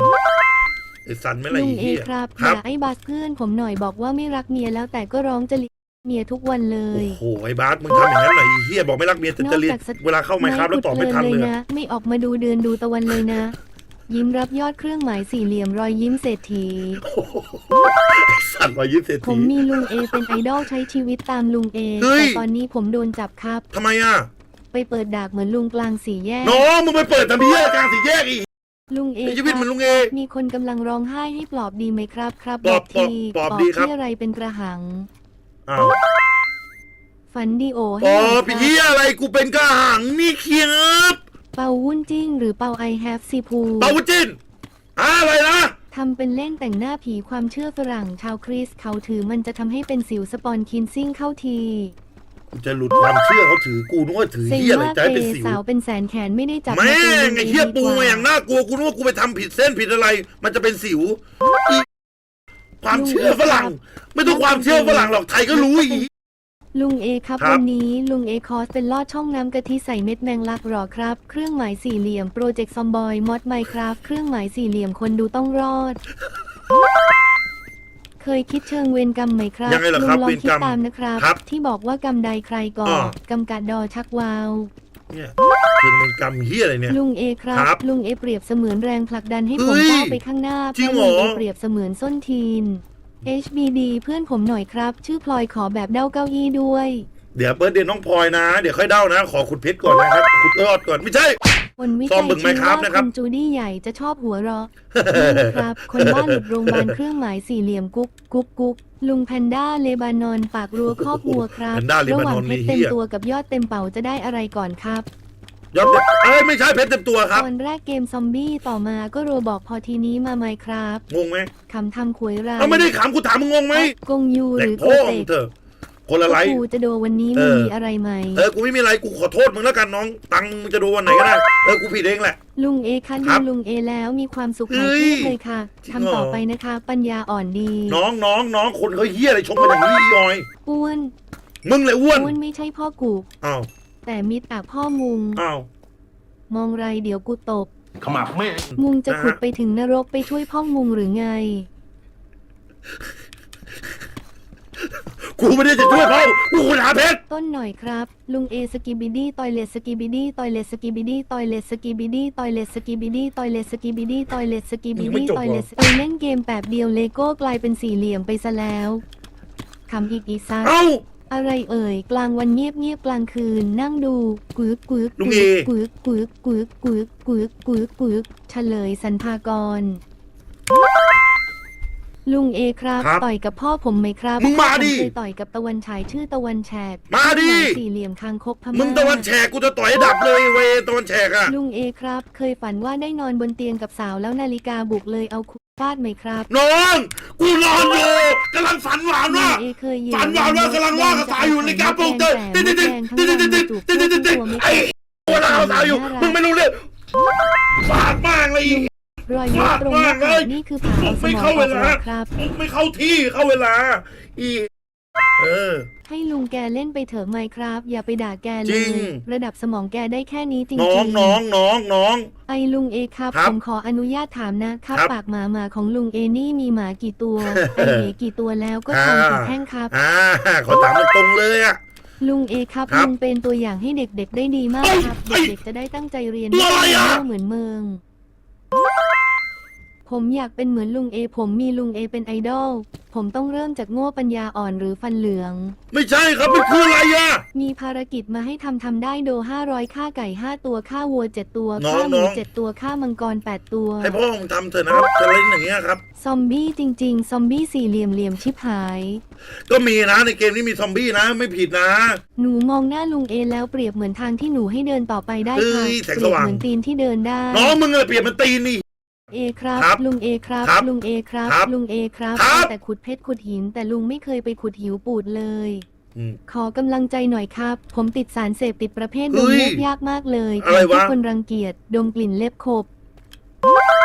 [SPEAKER 2] ไอ้ซันไม่ไร
[SPEAKER 1] ลุง
[SPEAKER 2] อี
[SPEAKER 1] เอ
[SPEAKER 2] เหี้ย
[SPEAKER 1] ครับ
[SPEAKER 2] ค
[SPEAKER 1] อ
[SPEAKER 2] รับ
[SPEAKER 1] ย่าไอ้บัสเพื่อนผมหน่อยบอกว่าไม่รักเมียแล้วแต่ก็ร้องจะเลียเมียทุกวันเลย
[SPEAKER 2] โอ้โหไอ้บาสมึงทำอย่างนั้นหน่อยอีเหี้ยบอกไม่รักเมียแต่จะเรียน
[SPEAKER 1] นอกจากส
[SPEAKER 2] เวลาเข้าไมค์ครับแล้วตอบไม่ทัน
[SPEAKER 1] ขุด
[SPEAKER 2] เลย
[SPEAKER 1] นะ
[SPEAKER 2] อะ
[SPEAKER 1] ไม่ออกมาดูเดือนดูตะวันเลยนะ ยิ้มรับยอดเครื่องหมายสี่เหลี่ยมรอยยิ้มเศรษฐี
[SPEAKER 2] ไอ้สัตว์วายิ้มเศรษ
[SPEAKER 1] ผม
[SPEAKER 2] ฐี
[SPEAKER 1] มีลุงเอเป็นไอดอลใช้ชีวิตตามลุงเอ
[SPEAKER 2] เฮ้ย
[SPEAKER 1] แต่ตอนนี้ผมโดนจับครับ
[SPEAKER 2] ทำไมอะ
[SPEAKER 1] ไปเปิดดากเหมือนลุงกลางสี่แยก
[SPEAKER 2] น้องมึงไปเปิดทำเหี้ยกลางสี่แยกอีก
[SPEAKER 1] ลุงเอ
[SPEAKER 2] ในชีวิต
[SPEAKER 1] ครับ
[SPEAKER 2] มันลุงเอ
[SPEAKER 1] มีคนกำลังร้องไห้ให้ปลอบดีไหมครับครับ
[SPEAKER 2] ปลอบ
[SPEAKER 1] ที
[SPEAKER 2] ปลอบดีครับ
[SPEAKER 1] ที่อะไรเป็นกระหัง
[SPEAKER 2] อ้าว
[SPEAKER 1] ฝันดีโอให้
[SPEAKER 2] อ๋อ
[SPEAKER 1] หน่อย
[SPEAKER 2] พี่
[SPEAKER 1] ค
[SPEAKER 2] เหี้
[SPEAKER 1] รับ
[SPEAKER 2] ยอะไรกูเป็นกระหังนี่เคียบ
[SPEAKER 1] เปา วุ้นจิ้งหรือเปาไอแฮฟซีพู
[SPEAKER 2] เปาวุจินอ่าอะไรนะ
[SPEAKER 1] ทำเป็นเล่นแต่งหน้าผีความเชื่อฝรั่งชาวคริสต์เขาถือมันจะทำให้เป็นสิวสปอนคินซิ่งเข้าที
[SPEAKER 2] กูจะหลุดความเชื่อเขาถือกูนึกว่าถือ
[SPEAKER 1] เซ็ง
[SPEAKER 2] เหี้ยอะไร
[SPEAKER 1] มาก
[SPEAKER 2] ใจ
[SPEAKER 1] เล
[SPEAKER 2] เป็น
[SPEAKER 1] ย
[SPEAKER 2] สิว
[SPEAKER 1] สาวเป็นแสนแขนไม่ได้จับ
[SPEAKER 2] แม่า
[SPEAKER 1] ตี
[SPEAKER 2] งไอ้เหี้ยปูมาอย่างน่ากลัวกูนึกว่ากูไปทำผิดเส้นผิดอะไร มันจะเป็นสิวอีความเชื่อฝรั่ง ไม่ต้องความเชื่อฝรั่งหรอกไทยก็รู้อี
[SPEAKER 1] ลุงเอครับ
[SPEAKER 2] ครับ
[SPEAKER 1] วันนี้ลุงเอคอสเป็นลอดช่องน้ำกะทิใส่เม็ดแมงลักหรอครับ เครื่องหมายสี่เหลี่ยมโปรเจกต์ซอมบอยมอดไมคราฟเครื่องหมายสี่เหลี่ยมคนดูต้องรอด เคยคิดเชิงเวรกรรมไหมครับ
[SPEAKER 2] ยังไงล่ะครับ
[SPEAKER 1] ลุงลองคิ
[SPEAKER 2] เวรกร
[SPEAKER 1] ด
[SPEAKER 2] รม
[SPEAKER 1] ตามนะครับ
[SPEAKER 2] ครับ
[SPEAKER 1] ที่บอกว่ากรรมใดใครก่อ
[SPEAKER 2] อ่า
[SPEAKER 1] กรรมกัดดอชักวาว
[SPEAKER 2] เนี่ยถึงเป็นกรรมเฮียอะไรเนี่ย
[SPEAKER 1] ลุงเอครับ
[SPEAKER 2] ครับ
[SPEAKER 1] ลุงเอเปรียบเสมือนแรงผลักดันให้ผ
[SPEAKER 2] เฮ้
[SPEAKER 1] ม
[SPEAKER 2] ย
[SPEAKER 1] ก้าวไปข้างหน้า
[SPEAKER 2] จริง
[SPEAKER 1] เพราะ
[SPEAKER 2] เหรอ
[SPEAKER 1] ลุงเอเปรียบเสมือนส้นทีน HBD เพื่อนผมหน่อยครับ ชื่อพลอยขอแบบเด้าเก้าอี้ด้วย
[SPEAKER 2] เดี๋ยวเบิร์ดเดย์น้องพลอยนะ เดี๋ยวค่อยเด้านะ ขอขุดเพชรก่อนนะครับขุดยอดก่อนไม่ใช่
[SPEAKER 1] คนวิ
[SPEAKER 2] ซ่
[SPEAKER 1] จั
[SPEAKER 2] อม
[SPEAKER 1] ย
[SPEAKER 2] บึงไหม
[SPEAKER 1] ชี้
[SPEAKER 2] ครับ
[SPEAKER 1] ว่า
[SPEAKER 2] นะค
[SPEAKER 1] ครับนจูดี้ใหญ่จะชอบหัวเราะนี่ครับ คนบ้านหลุดโรงพยาบาลเครื่องหมายสี่เหลี่ยมกุ๊กกุ๊กกุ๊กลุงแพนด้าเลบานอนปากรัวครอบวัวครับ
[SPEAKER 2] แพนด้าเล
[SPEAKER 1] ระห
[SPEAKER 2] บาน
[SPEAKER 1] ว่าง
[SPEAKER 2] อน
[SPEAKER 1] เพ
[SPEAKER 2] นี่
[SPEAKER 1] ชรเต็ม
[SPEAKER 2] เฮีย
[SPEAKER 1] ตัวกับยอดเต็มเป่าจะได้อะไรก่อนครับ
[SPEAKER 2] ยอดเต็มเอ้ยไม่ใช่เพชรเต็มตัวครับ
[SPEAKER 1] ตอนแรกเกมซอมบี้ต่อมาก็โรบอกพอทีนี้มาไหมครับ
[SPEAKER 2] งงไหม
[SPEAKER 1] คำทำขวยราย
[SPEAKER 2] เอาไม่ได้ขำกูถามมึงงงไหม
[SPEAKER 1] กงยูห
[SPEAKER 2] แต่
[SPEAKER 1] รือ
[SPEAKER 2] พ่
[SPEAKER 1] โก
[SPEAKER 2] อ
[SPEAKER 1] เต
[SPEAKER 2] มึง
[SPEAKER 1] ก
[SPEAKER 2] เถอะคนละไลฟ์
[SPEAKER 1] กูจะโดวันนี้
[SPEAKER 2] เอ
[SPEAKER 1] มัน
[SPEAKER 2] อ
[SPEAKER 1] มีอะไรไหม
[SPEAKER 2] เออ กูไม่มีอะไร กูขอโทษมึงแล้วกันน้อง ตังค์มึงจะดูวันไหนก็ได้ เออ กูผิดเองแหละ
[SPEAKER 1] ลุงเอคะ
[SPEAKER 2] ค
[SPEAKER 1] ดู
[SPEAKER 2] รับ
[SPEAKER 1] ลุงเอแล้วมีความสุข
[SPEAKER 2] เฮ้
[SPEAKER 1] หาย
[SPEAKER 2] ย
[SPEAKER 1] เครียดเลยค่ะ
[SPEAKER 2] จริง
[SPEAKER 1] ทำต่อ
[SPEAKER 2] เหรอ
[SPEAKER 1] ไปนะคะ ปัญญาอ่อนดี
[SPEAKER 2] น้องน้องน้องคนเขาเฮียอะไรชมกันอย่างนี้ยอย
[SPEAKER 1] อ้วน
[SPEAKER 2] มึงเลยอ้วน
[SPEAKER 1] อ้วนไม่ใช่พ่อกู
[SPEAKER 2] อ้าว
[SPEAKER 1] แต่มิดอักพ่อมุง
[SPEAKER 2] อ้าว
[SPEAKER 1] มองไรเดี๋ยวกูตบ
[SPEAKER 3] ขมับแม่ง
[SPEAKER 1] มุงจะ
[SPEAKER 2] นะฮะ
[SPEAKER 1] ขุดไปถึงนรกไปช่วยพ่อมุงหรือไง
[SPEAKER 2] กูไม่ได้จะช่วยเขากูหาเพชร
[SPEAKER 1] ต้นหน่อยครับ ลุงเอสกิบิดี้ตอยเลสสกิบิดี้ตอยเลสสกิบิดี้ตอยเลสสกิบิดี้ตอยเลสสกิบิดี้ตอยเลสสกิบิดี้ตอยเลสสกิบิดี้ตอยเลสเออเล่นเกมแบบเดียวเลโก้กลายเป็นสี่เหลี่ยมไปซะแล้วคำอีกอีซัส
[SPEAKER 2] เอ้า
[SPEAKER 1] อะไรเอ่ย กลางวันเงียบเงียบกลางคืน นั่งดูกึกกึก
[SPEAKER 2] ลุงเอ
[SPEAKER 1] กึกกึกกึกกึกกึกกึกกึกเฉลยสรรพากร ลุงเอครับ
[SPEAKER 2] ครับ
[SPEAKER 1] ต่อยกับพ่อผมไหมครับ
[SPEAKER 2] มึงมาดิ
[SPEAKER 1] ผเคยต่อยกับตะวันฉายชื่อตะวันแฉก
[SPEAKER 2] มาดิ
[SPEAKER 1] หยสี่เหลี่ยมคางคกพม่า
[SPEAKER 2] มึงตะวันแฉกกูจะต่อยให้ดับเลยเวยตะวันแฉกอะ
[SPEAKER 1] ลุงเอครับ เคยฝันว่าได้นอนบนเตียงกับสาวแล้วนาฬิกาบุกเลยเอาคุฟาดไหมครับ
[SPEAKER 2] น้องกูนอนอยู่กำลังฝันหวาน
[SPEAKER 1] ลุ
[SPEAKER 2] ว่า
[SPEAKER 1] งเอเคยยื
[SPEAKER 2] ฝันหวานว่ากำลังว่ากระสายอยู่ในกาปลุกเต้นติดติดติดติดติดติดติดติดติดติดติดไอ้ตัวเราสายอยู่มึงไม่รู้เรื่องฟาดมากเลยอีก
[SPEAKER 1] รอยเลือดตรงหน้าผากนี่คือผ่าเอาส
[SPEAKER 2] ไม่
[SPEAKER 1] มอง
[SPEAKER 2] เข้า
[SPEAKER 1] อ
[SPEAKER 2] เว
[SPEAKER 1] อก
[SPEAKER 2] ลา
[SPEAKER 1] แล้วครับ
[SPEAKER 2] ไม่เข้าที่เข้าเวลา อี เออ
[SPEAKER 1] ให้ลุงแกเล่นไปเถอะไหมครับ อย่าไปด่าแกเล
[SPEAKER 2] จริ
[SPEAKER 1] ย
[SPEAKER 2] ง
[SPEAKER 1] ระดับสมองแกได้แค่นี้จริง
[SPEAKER 2] น้อง
[SPEAKER 1] ๆ
[SPEAKER 2] น้องน้องน้อง
[SPEAKER 1] ไอ้ลุงเอครับ
[SPEAKER 2] ครับ
[SPEAKER 1] ผมขออนุญาตถามนะครับ
[SPEAKER 2] ครับ
[SPEAKER 1] ปากหมาหมาของลุงเอนี่มีหมากี่ตัว ไอเหกี่ตัวแล้วก็ทอง
[SPEAKER 2] อ่า
[SPEAKER 1] กี่แท่งครับ
[SPEAKER 2] อ่าขอถามตรงๆเลยอะ
[SPEAKER 1] ลุงเอครับ
[SPEAKER 2] ครับ
[SPEAKER 1] ลุงเป็นตัวอย่างให้เด็กๆได้ดีมาก
[SPEAKER 2] เอ้ย
[SPEAKER 1] ครับ
[SPEAKER 2] เอ้ย
[SPEAKER 1] เด็กๆจะได้ตั้งใจเรียน
[SPEAKER 2] ตัวอะไรอะ
[SPEAKER 1] ม่เหมือนเมือง ผมอยากเป็นเหมือนลุงเอ ผมมีลุงเอเป็นไอดอล ผมต้องเริ่มจากโง่ปัญญาอ่อนหรือฟันเหลือง
[SPEAKER 2] ไม่ใช่ครับมันคืออะไรอะ
[SPEAKER 1] มีภารกิจมาให้ทำทำได้โด 500ค่าไก่ 5 ตัวค่าวัว 7 ตัว
[SPEAKER 2] น้อง
[SPEAKER 1] ค่าหมู
[SPEAKER 2] น้อง
[SPEAKER 1] 7 ตัวค่ามังกร 8 ตัว
[SPEAKER 2] ให้พ่อมึงทำเถอะนะครับจะเล่นอย่างเงี้ยครับ
[SPEAKER 1] ซอมบี้จริง ๆ ซอมบี้สี่เหลี่ยมเหลี่ยมชิบหาย
[SPEAKER 2] ก็มีนะในเกมนี้มีซอมบี้นะ ไม่ผิดนะ
[SPEAKER 1] หนูมองหน้าลุงเอแล้วเปรียบเหมือนทางที่หนูให้เดินต่อไปได้ค่ะ
[SPEAKER 2] เฮ้ยแสง
[SPEAKER 1] เป
[SPEAKER 2] ส
[SPEAKER 1] รียบ
[SPEAKER 2] ว่าง
[SPEAKER 1] เหมือนตีนที่เดินได้
[SPEAKER 2] น้องมึงอะเปลี่ยนมันตีนนี่
[SPEAKER 1] เอครับ
[SPEAKER 2] ครับ
[SPEAKER 1] ลุงเอครับ
[SPEAKER 2] ครับ
[SPEAKER 1] ลุงเอครับ
[SPEAKER 2] ครับ
[SPEAKER 1] ลุงเอครับ
[SPEAKER 2] ครับ
[SPEAKER 1] แต่ขุดเพชรขุดหิน แต่ลุงไม่เคยไปขุดหิวปูดเลย
[SPEAKER 2] อืม
[SPEAKER 1] ขอกำลังใจหน่อยครับ ผมติดสารเสพติดประเภทด
[SPEAKER 2] เฮ้
[SPEAKER 1] ม
[SPEAKER 2] ย
[SPEAKER 1] เล็บยากมากเลย
[SPEAKER 2] อะไรวะ
[SPEAKER 1] ที่คนรังเกียจดมกลิ่นเล็บขบ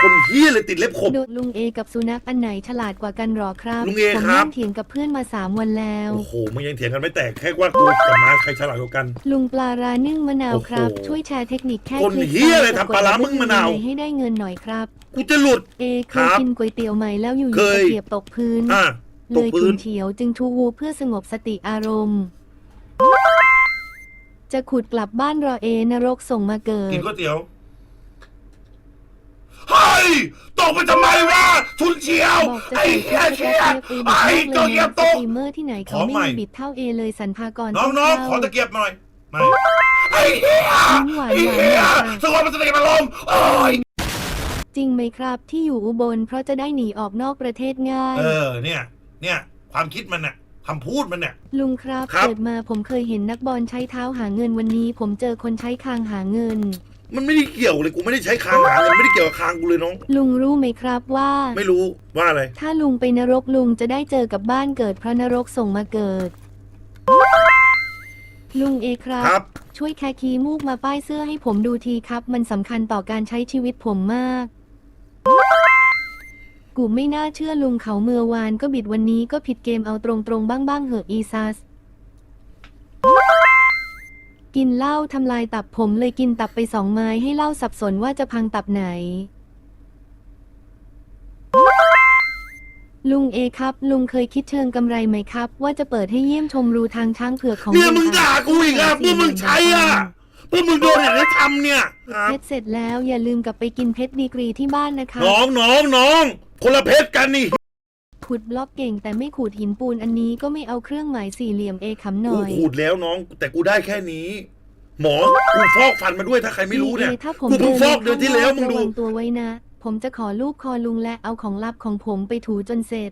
[SPEAKER 2] คนเฮี้ยเลยติดเล็บขบ
[SPEAKER 1] ดูลุงเอกับสุนัขอันไหนฉลาดกว่ากันหรอครับ
[SPEAKER 2] ลุงเอ
[SPEAKER 1] ผม
[SPEAKER 2] ครับ
[SPEAKER 1] นั่งเถียงกับเพื่อนมาสามวันแล้ว
[SPEAKER 2] โอ้โหมึงยังเถียงกันไม่แตกแค่ว่ากูกับม้าใครฉลาดกว่ากัน
[SPEAKER 1] ลุงปลาร้านึ่งมะนาวครับ
[SPEAKER 2] โอ้โห
[SPEAKER 1] ช่วยแชร์เทคนิคแค่
[SPEAKER 2] คน
[SPEAKER 1] คลิก
[SPEAKER 2] เหี้ยอะไร
[SPEAKER 1] ซ้ย
[SPEAKER 2] ทำปลาร้า
[SPEAKER 1] กับกด
[SPEAKER 2] นึ่งมะนาว
[SPEAKER 1] ให้ได้เงินหน่อยครับ
[SPEAKER 2] กูจะหลุด
[SPEAKER 1] เอเค
[SPEAKER 2] ครั
[SPEAKER 1] ย
[SPEAKER 2] บ
[SPEAKER 1] กินก๋วยเตี๋ยวไหมแล้วอยู่
[SPEAKER 2] เค
[SPEAKER 1] ๆ
[SPEAKER 2] ย
[SPEAKER 1] ตะเกียบตกพื้น
[SPEAKER 2] อะ
[SPEAKER 1] เล
[SPEAKER 2] ตก
[SPEAKER 1] ย
[SPEAKER 2] พื้
[SPEAKER 1] ฉุ
[SPEAKER 2] น
[SPEAKER 1] นเฉียวจึงทูวูเพื่อสงบสติอารมณ์ จะขุดกลับบ้านรอเอนรกส่งมาเกิ
[SPEAKER 2] กิ
[SPEAKER 1] ด
[SPEAKER 2] นก๋วยเตี๋ยว เฮ้ยตกไปทำไมวะทุนเชียว
[SPEAKER 1] บอกจะ
[SPEAKER 2] ไอ้
[SPEAKER 1] ใส่
[SPEAKER 2] เหี้ย
[SPEAKER 1] ชุด
[SPEAKER 2] เชีย
[SPEAKER 1] ส
[SPEAKER 2] ไอ้
[SPEAKER 1] เก็ตเอบิดมากเลย
[SPEAKER 2] เกียบ
[SPEAKER 1] นะ
[SPEAKER 2] ต
[SPEAKER 1] ส
[SPEAKER 2] ก
[SPEAKER 1] ตรีมเมอร์ที่ไหนเขา
[SPEAKER 2] ขอ
[SPEAKER 1] ไม่
[SPEAKER 2] ใหม่
[SPEAKER 1] มีบิดเท่าเอเลยสันพากร
[SPEAKER 2] น้อง
[SPEAKER 1] ต้
[SPEAKER 2] ๆ
[SPEAKER 1] เข้า
[SPEAKER 2] ขอตะเกียบหน่อยไม่ไอ้เหี้ย
[SPEAKER 1] ยิ้มหวาน
[SPEAKER 2] ไอ้
[SPEAKER 1] หวาน
[SPEAKER 2] เหี้ย
[SPEAKER 1] หวาน
[SPEAKER 2] สงบสติอารมณ์โอ้ย
[SPEAKER 1] จริงไหมครับที่อยู่อุบลเพราะจะได้หนีออกนอกประเทศง่าย
[SPEAKER 2] เออเนี่ย เนี่ย ความคิดมันน่ะคำพูดมันเนี่ย
[SPEAKER 1] ลุงครับ
[SPEAKER 2] ครับ
[SPEAKER 1] เกิดมาผมเคยเห็นนักบอลใช้เท้าหาเงินวันนี้ ผมเจอคนใช้คางหาเงิน
[SPEAKER 2] มันไม่ได้เกี่ยวเลยกูไม่ได้ใช้คางหาเงินไม่ได้เกี่ยวกับคางกูเลยน้อง
[SPEAKER 1] ลุงรู้ไหมครับว่า
[SPEAKER 2] ไม่รู้ว่าอะไร
[SPEAKER 1] ถ้าลุงไปนรกลุงจะได้เจอกับบ้านเกิดเพราะนรกส่งมาเกิด ลุงเอครับ
[SPEAKER 2] ครับ
[SPEAKER 1] ช่วยแคคีมูกมาป้ายเสื้อให้ผมดูทีครับ มันสำคัญต่อการใช้ชีวิตผมมาก กูไม่น่าเชื่อลุงเขาเมื่อวานก็บิดวันนี้ก็ผิดเกมเอาตรงๆบ้างๆเหอะอีซัส กินเหล้าทำลายตับผมเลยกินตับไปสองไม้ให้เหล้าสับสนว่าจะพังตับไหน ลุงเอครับ ลุงเคยคิดเชิงกำไรไหมครับ ว่าจะเปิดให้เยี่ยมชมรูทางช้างเผือกของ
[SPEAKER 2] เนี่ย
[SPEAKER 1] ลุ
[SPEAKER 2] มึงด่ากูอีกอะพวกมึงใช้อะพวกมึงโดนอย่างนี้ทำเนี่ยครับ
[SPEAKER 1] เพชรเสร็จแล้วอย่าลืมกลับไปกินเพชรดีกรีที่บ้านนะคะ
[SPEAKER 2] น้องน้องน้องคนละเพชรกันนี่
[SPEAKER 1] ขุดบล็อกเก่งแต่ไม่ขูดหินปูนอันนี้ก็ไม่เอาเครื่องหมายสี่เหลี่ยมเอขำหน่
[SPEAKER 2] กู
[SPEAKER 1] อย
[SPEAKER 2] ขูดแล้วน้อง แต่กูได้แค่นี้ หมอกูฟอกฟันมาด้วยถ้าใครไม่รู้เนี่ย
[SPEAKER 1] พี่อถ้าผม
[SPEAKER 2] กูเพิ่งฟอกเดือนที่แล้วมึงดู
[SPEAKER 1] ระวังตัวไว้นะ ผมจะขอลูกคอลุงและเอาของลับของผมไปถูจนเสร็จ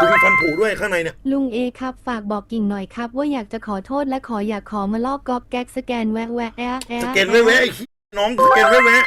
[SPEAKER 2] กูมีฟันผุด้วยข้างในเนี่ย
[SPEAKER 1] ลุงเอครับฝากบอกกิ่งหน่อยครับ ว่าอยากจะขอโทษและขออยากขอมาลอกก๊อปแก๊กสแกนแวะแวะแอะแอะ
[SPEAKER 2] สแกนไว้แวะไอ้ขี้น้องสแกนไว้แวะ